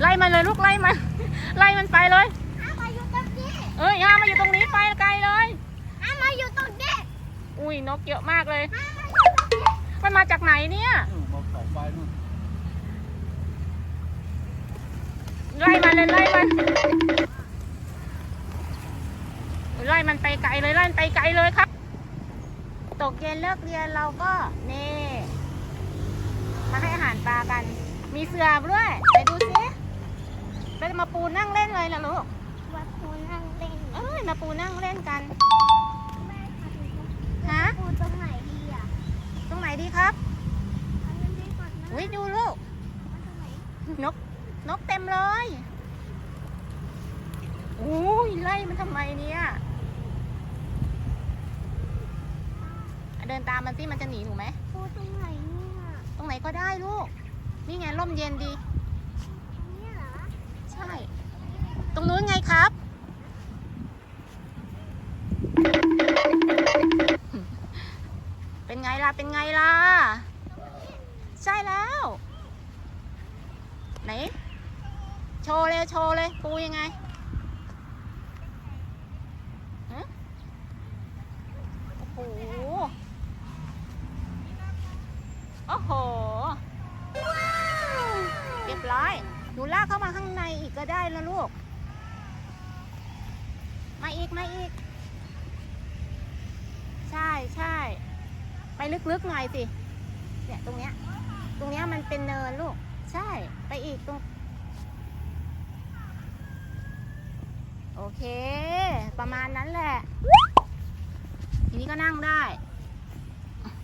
ไล่มันเลยลูกไล่มัน ไล่มันไปเลยห้ามมาอยู่ตรงนี้เอ้ยห้ามมาอยู่ตรงนี้ไปไกลเลยห้ามมาอยู่ตรงนี้อุ้ยนกเยอะมากเลยห้ามมาอยู่ตรงนี้มันมาจากไหนเนี่ย นู่นมองเสาไฟนู่นไล่มันเลยไล่มันไล่มันไปไกลเลยไล่มันไปไกลเลยครับ ตกเย็นเลิกเรียนเราก็นี่มาให้อาหารปลากัน มีเสือด้วยไปดูสิไป มาปูนั่งเล่นเลยล่ะลูกวัดคูนั่งเล่นเอ้ยมาปูนั่งเล่นกันแม่ทำฮะปูตรงไหนดีอะตรงไหนดีครับทำยังไงก่อนนะอุ้ยดูลูกเอาตรงไหนนกนกเต็มเลยโอ้ยไล่มันทำไมเนี่ยเดินตามมันสิมันจะหนีหนูไหมปูตรงไหนเนี่ยตรงไหนก็ได้ลูก นี่ไงร่มเย็นดี ตรงเนี้ยเหรอ ใช่ ตรงนู้นไงครับ เป็นไงล่ะ เป็นไงล่ะ ใช่แล้ว ไหน โชว์เลย โชว์เลย ปูยังไงฮะโอ้โห โอ้โห เรียบร้อย นูลากเข้ามาข้างในอีกก็ได้แล้วลูก มาอีก มาอีก ใช่ใช่ไปลึกๆหน่อยสิ เนี่ยตรงเนี้ย ตรงเนี้ยมันเป็นเนินลูก ใช่ ไปอีกตรง โอเค ประมาณนั้นแหละ ทีนี้ก็นั่งได้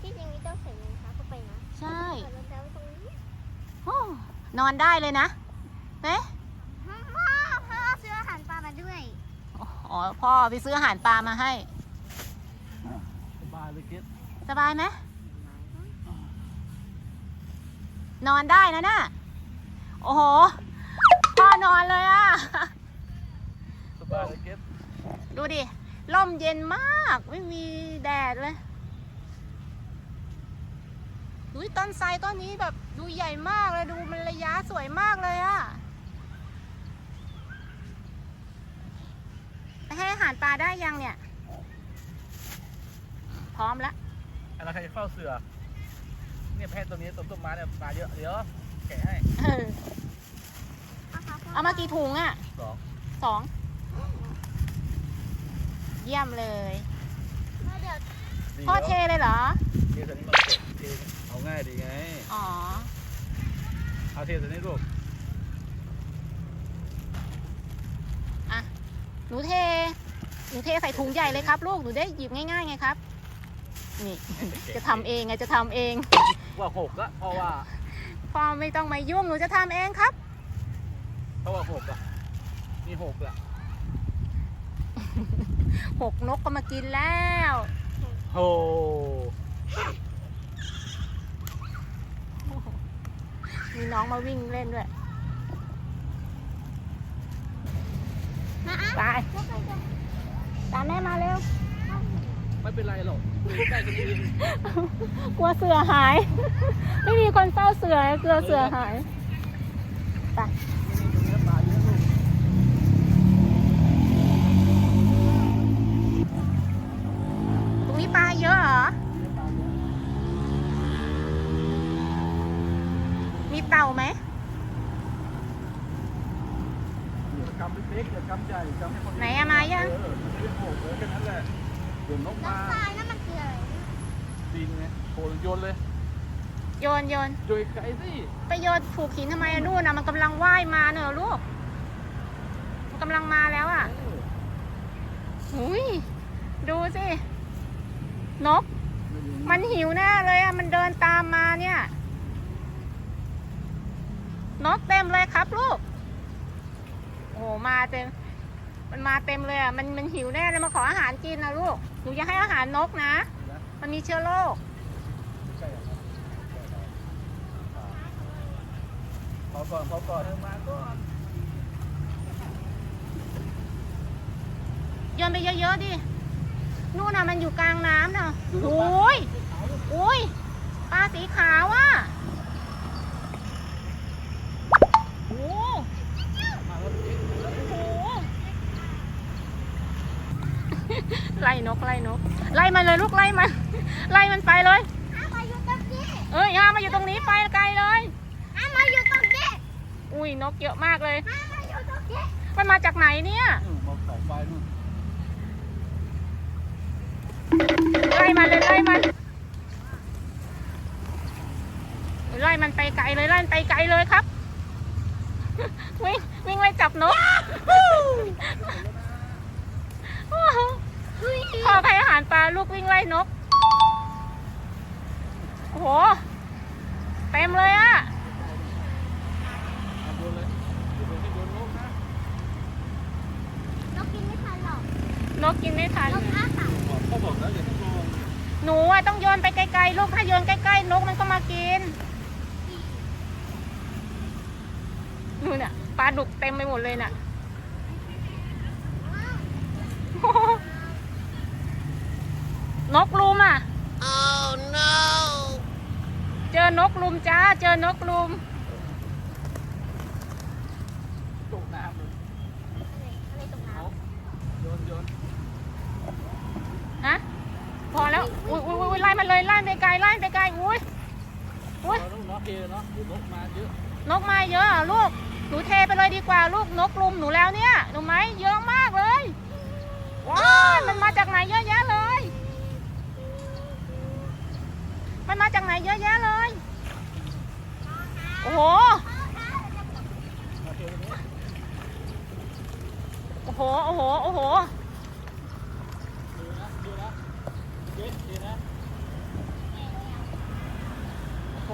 ที่จริงนี่ต้องใส่รองเท้าเข้าไปนะ ใช่ ใส่รองเท้าตรงนี้ โอ้นอนได้เลยนะ เอ๊ะพ่อพ่อซื้ออาหารปลามาด้วย อ๋อ พ่อไปซื้ออาหารปลามาให้ สบายเลยเก็ตสบายไหมนอนได้นะน่ะ โอ้โห พ่อนอนเลยอะสบายเลยเก็ตดูดิร่มเย็นมาก ไม่มีแดดเลยดูต้นไทรต้นนี้แบบดูใหญ่มากเลย ดูมันระยะสวยมากเลยอะไป ให้อาหารปลาได้ยังเนี่ย พร้อมแล้วอะไรใครจะเฝ้าเสือ เนี่ยแพะตัวนี้ต้นต้นไม้เนี่ยปลาเยอะเดี๋ยวแกะให้เออเอามากี่ถุงอะสองสอง เยี่ยมเลยแล้วเดี๋ยวดีพ่อเทเลยเหรอเทตัวนี้มาเก็บเทเอาง่ายดีไง อ๋อ เอาเทตัวนี้ลูก นูเท หนูเทใส่ถุงใหญ่เลยครับ ลูก หนูได้หยิบง่ายๆไงครับ นี่ จะทำเองไง จะทำเอง ว่าหกละเพราะว่าพ่อไม่ต้องมายุ่ง หนูจะทำเองครับ เพราะว่าหกละมีหกละหกนกก็มากินแล้วโอ้มีน้องมาวิ่งเล่นด้วย มาอะ ไปแล้วใครจะตามแม่มาเร็ว ไม่เป็นไรหรอกใกล้กันเองกลัวเสือหาย ไม่มีคนเฝ้าเสือ กลัวเสือหาย ไป นโยนโยนไกลสิไปโยนผูกหินทำไมอะนู่นนะมันกำลังว่ายมาเนอะลูก มันกำลังมาแล้วอะหุยดูสิ นก มันหิวแน่เลยอะมันเดินตามมาเนี่ย นกเต็มเลยครับลูก โอ้โหมาเต็ม มันมาเต็มเลยอะมันมันหิวแน่เลยมาขออาหารกินนะลูก หนูอย่าให้อาหารนกนะ มันมีเชื้อโรค ก่อนขอก่อนเธอมาก่อนโยนไปเยอะๆดิ นู่นน่ะมันอยู่กลางน้ำเนาะโอ้ยโอ้ยปลาสีขาวอะโอ้โหไล่นกไล่นก ไล่มันเลยลูกไล่มัน ไล่มันไปเลย เอ้ยอามาอยู่ตรงนี้ไปไกลเลย มาอยู่ตรง อุ้ยนกเยอะมากเลยห้ามมาอยู่ตรงนี้มันมาจากไหนเนี่ยอืมมองเสาไฟนู่นไล่มันเลยไล่มันไล่มันไปไกลเลยไล่มันไปไกลเลยครับ วิ่งวิ่งไล่จับนกพ่อให้อาหารปลาลูกวิ่งไล่นก โอ้โห เต็มเลยอะ เอาโยนเลยเดี๋ยวผมจะโยนนกนะ นกกินไม่ทันหรอก นกกินไม่ทันนกอ้าปากบอกเขาบอกแล้วอย่าต้องโยนหนูอะต้องโยนไปไกลๆลูกถ้าโยนใกล้ๆนกมันก็มากินนู่นน่ะปลาดุกเต็มไปหมดเลยน่ะ นกลุมอะ oh no เจอนกลุมจ้า เจอนกลุม ตกน้ำเลย อะไรตรงน้ เอาโยนโยน ฮะ พอแล้ว อุ้ยอุ้ยอุ้ยไล่มันเลยไล่ไปไกลไล่ไปไกลอุ้ย อุ๊ย เอาลูกเนาะเกเนาะนกมาเยอะ นกมาเยอะอะลูก หนูเทไปเลยดีกว่าลูกนกลุมหนูแล้วเนี่ยหนูไหม เยอะมากเลย ว้ายมันมาจากไหนเยอะแยะเลย มันมาจากไหนเยอะแยะเลย โอ้โหมาเทตรงนี้โอ้โห โอ้โห โอ้โห ดูนะดูนะเจ๊ดีนะ โอ้โห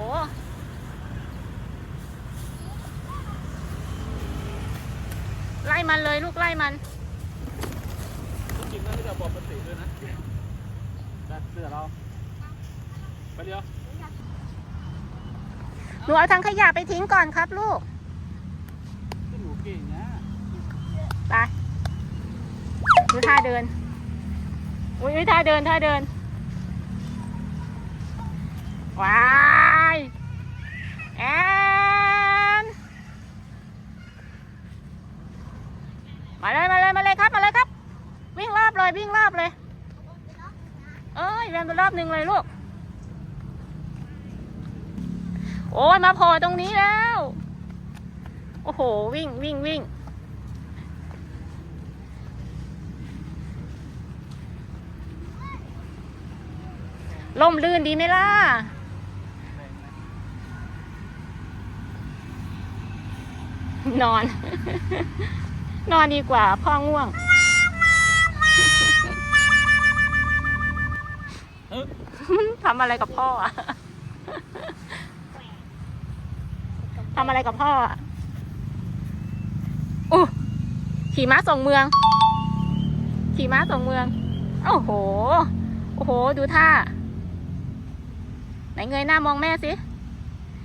ไล่มันเลยลูกไล่มันที่จริงนั่นที่เราบอกปฏิด้วยนะดัดเสื้อเราไปเดียวหนูเอาถังขยะไปทิ้งก่อนครับลูกที่หนูเก่งนะไปดูท่าเดินอุ้ยท่าเดินท่าเดินว้ายแอนมาเลยมาเลยมาเลยครับมาเลยครับ วิ่งรอบ เลยวิ่งรอบเลย เอ้ยแวนไปรอบหนึ่งเลยลูก โอ้ยมาโผล่ตรงนี้แล้ว โอ้โห วิ่งวิ่งวิ่งล่มลื่นดีไหมล่ะ นอน นอนดีกว่าพ่อง่วง ทำอะไรกับพ่ออะทำอะไรกับพ่ออะอู้ขี่ม้าส่งเมือง ขี่ม้าส่งเมือง โอ้โห โอ้โห ดูท่า ไหนเงยหน้ามองแม่สิ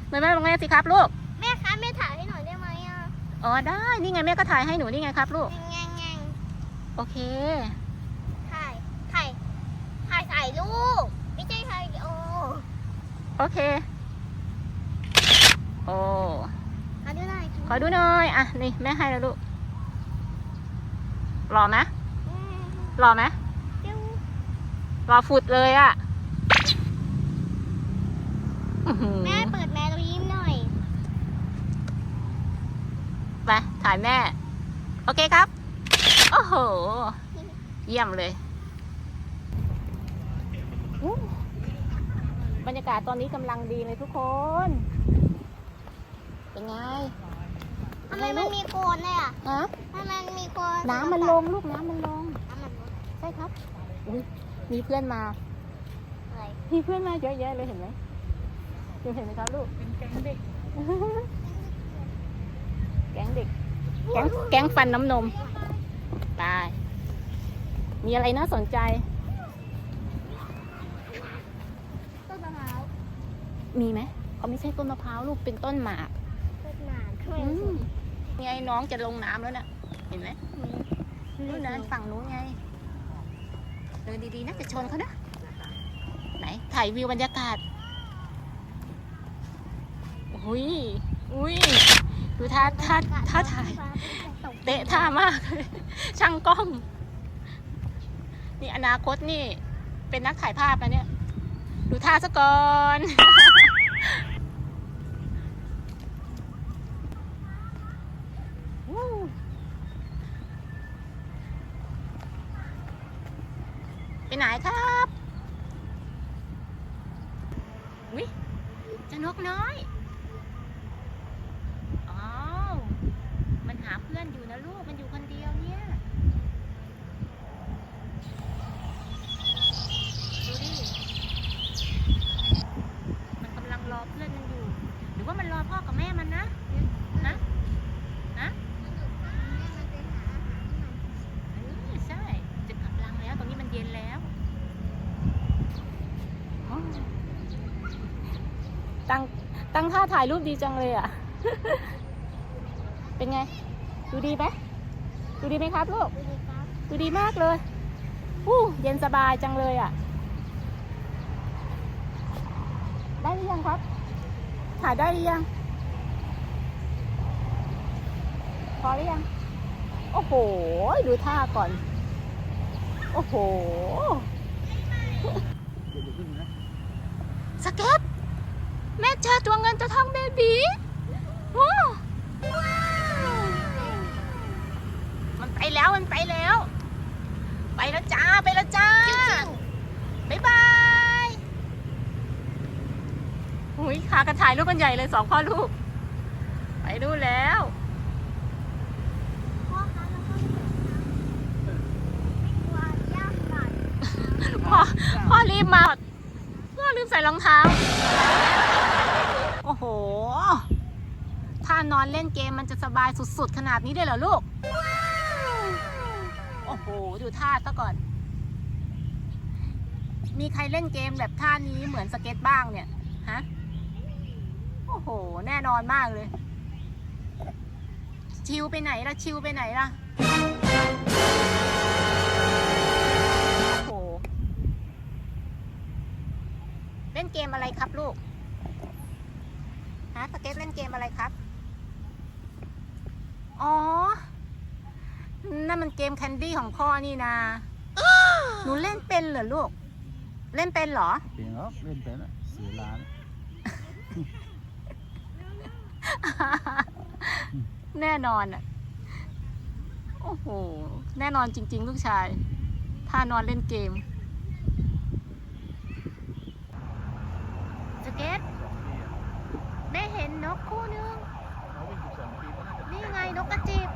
เงยหน้ามองแม่สิครับลูกำแม่คะแม่ถ่ายให้หน่อยได้ไหมอะ อ๋อได้ นี่ไงแม่ก็ถ่ายให้หนูนี่ไงครับลูก แง่งแง่งโอเค ถ่าย ถ่าย ถ่ายถ่ายรูปไม่ใช่ถ่ายวิดีโอ โอเค โอ้ขอดูหน่อยขอดูหน่อยอะนี่แม่ให้แล้วลูกหล่อไหมอืมหล่อไหมปิ้วหล่อฟุดเลยอะอื้อหือแม่เปิดแมวยิ้มหน่อยไปถ่ายแม่ โอเคครับ โอ้โห เยี่ยมเลย บรรยากาศตอนนี้กำลังดีเลยทุกคน เป็นไงทำไมมันมีโคลนเลยอะฮะทำไมมันมีโคลนน้ำมันลงลูกน้ำมันลงน้ำมันลงใช่ครับ อุ๊ยมีเพื่อนมาอะไรมีเพื่อนมาเยอะแยะเลยเห็นไหมดูเห็นไหมครับลูก เป็นแก๊งเด็ก แก๊งเด็ก แก๊งแก๊งฟันน้ำนม ตาย มีอะไรน่าสนใจ ต้นมะพร้าว มีไหมเขาไม่ใช่ต้นมะพร้าวลูกเป็นต้นหมากต้นหมากทำไมอืมันสมวยไงน้องจะลงน้ำแล้วน่ะ เห็นไหมนู่นนะฝั่งนู้นไงเดินดีๆนะจะชนเขานะไหนถ่ายวิวบรรยากาศอุ้ยอุ้ยดูท่าท่าท่าถ่ายเตะท่ามากเลยช่างกล้องนนี่อนาคตนี่ เป็นนักถ่ายภาพนะเนี่ย ดูท่าซะก่อน วู้ ไปไหนครับวิจะนกน้อยอ้าวมันหาเพื่อนอยู่นะลูก มันอยู่คนเดียวเนี่ย ดูดิ มันกำลังรอเพื่อนมันอยู่ หรือว่ามันรอพ่อกับแม่มันนะฮะฮะเออใช่ จะกลับรังแล้ว ตรงนี้มันเย็นแล้วอ๋อตั้งตั้ งท่าถ่ายรูปดีจังเลยอะ เป็นไง ดูดีไหมดูดีไหมครับลูก ดูดีมากเลยอู้เย็นสบายจังเลยอะ ได้หรือยังครับ ถ่ายได้หรือยัง พอหรือยัง โอ้โห ดูท่าก่อน โอ้โหสเก็ต แม่เจอตัวเงินตัวทองเบบีว้าวมันไปแล้วมันไปแล้ว ไปแล้วจ้าไปแล้วจ้าบ๊ายบายหุยพากันถ่ายรูปกันใหญ่เลยสองพ่อลูก ไปดูแล้วพ่อพ่อรีบมา พ่อลืมใส่รองเท้า โอ้โห ถ้านอนเล่นเกมมันจะสบายสุดๆ ขนาดนี้เลยเหรอลูก โอ้โห ดูท่าซะก่อน มีใครเล่นเกมแบบท่านี้เหมือนสเก็ตบ้างเนี่ย ฮะ โอ้โห แน่นอนมากเลย ชิวไปไหนล่ะ ชิวไปไหนล่ะ โอ้โห เล่นเกมอะไรครับลูก ฮะสเก็ตเล่นเกมอะไรครับ อ๋อ นั่นมันเกมแคนดี้ของพ่อนี่นาหนูเล่นเป็นเหรอลูก เล่นเป็นเหรอ เปลี่ยนแล้วเล่นเป็นอะเสียล้าน แน่นอนอะโอ้โห แน่นอนจริง ๆ ลูกชาย ถ้านอนเล่นเกมสเก็ต สองปีอะ แม่เห็ นกคู่นึง นี่ไงนกกระจิบ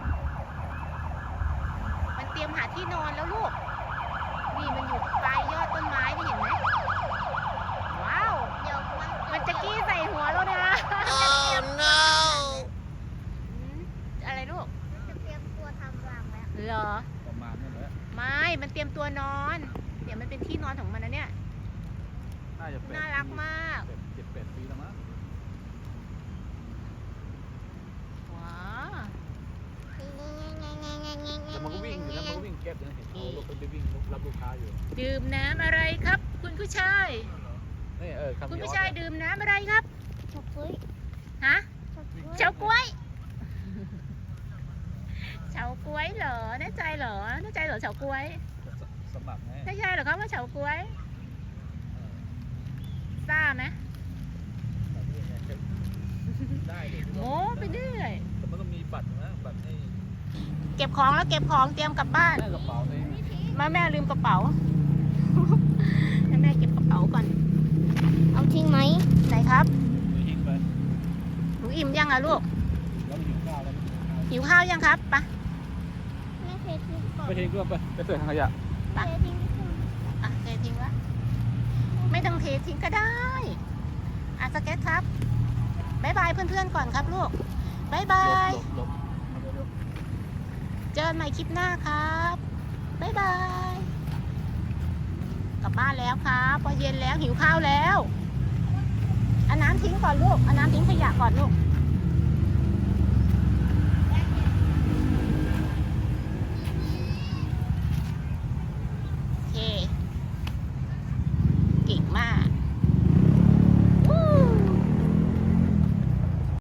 มันเตรียมหาที่นอนแล้วลูก นี่มันอยู่ปลายยอดต้นไม้ไม่เห็นไหม ว้าว เดี๋ยวมัน มันจะกี้ใส่หัวแล้วนะ oh no อืมอะไรลูก จะเตรียมตัวทำรังแล้ว เหรอ ประมาณนั้นแหละ ไม่ มันเตรียมตัวนอน เดี๋ยวมันเป็นที่นอนของมันนะเนี่ย น่าจะแปด น่ารักมาก ปีเจ็ดแปดปีแล้วมั้ง ว้าว แต่มันก็วิ่งอยู่นะมันก็วิ่งเก็บ นะเห็นเขารถไปวิ่งรับลูกค้าอยู่ดื่มน้ำอะไรครับ คุณผู้ชาย นี่เออคำคุณนี้ผู้ชายดื่มน้ำอะไรครับเฉาก๊วยฮะ เฉาก๊วย เฉาก๊วยเฉาก๊วยเหรอ แน่ใจเหรอ แน่ใจเหรอเฉาก๊วย สมัครไงแน่ใจเหรอครับว่าเฉาก๊วยทราบไหมได้เลยโม้ไปเรื่อยแต่มันต้องมีบัตรนะ บัตรให้เก็บของแล้วเก็บของเตรียมกลับบ้านแม่กระเป๋าเอ งแม่แม่ลืมกระเป๋าให้แม่เก็บกระเป๋าก่อน เอาทิ้งไหมไหนครับมีทิ้งไปหนูอิ่มยังอะลูกแล้วหิวข้าวแล้วหิวข้าวยังครับไปะแม่เททิ้งก่อนไปทิ้งก็ไปไปเสิร์ฟทางขยะเททิ้งก่อนอะเททิ้งละไม่ต้องเททิ้งก็ได้อะสเก็ตครับบายบายเพื่อนๆก่อนครับลูกบายบายหลบหลบเจอกันใหม่คลิปหน้าครับ บ๊ายบาย กลับบ้านแล้วครับพอเย็นแล้วหิวข้าวแล้วเอาน้ำทิ้งก่อนลูกเอาน้ำทิ้งขยะก่อนลูก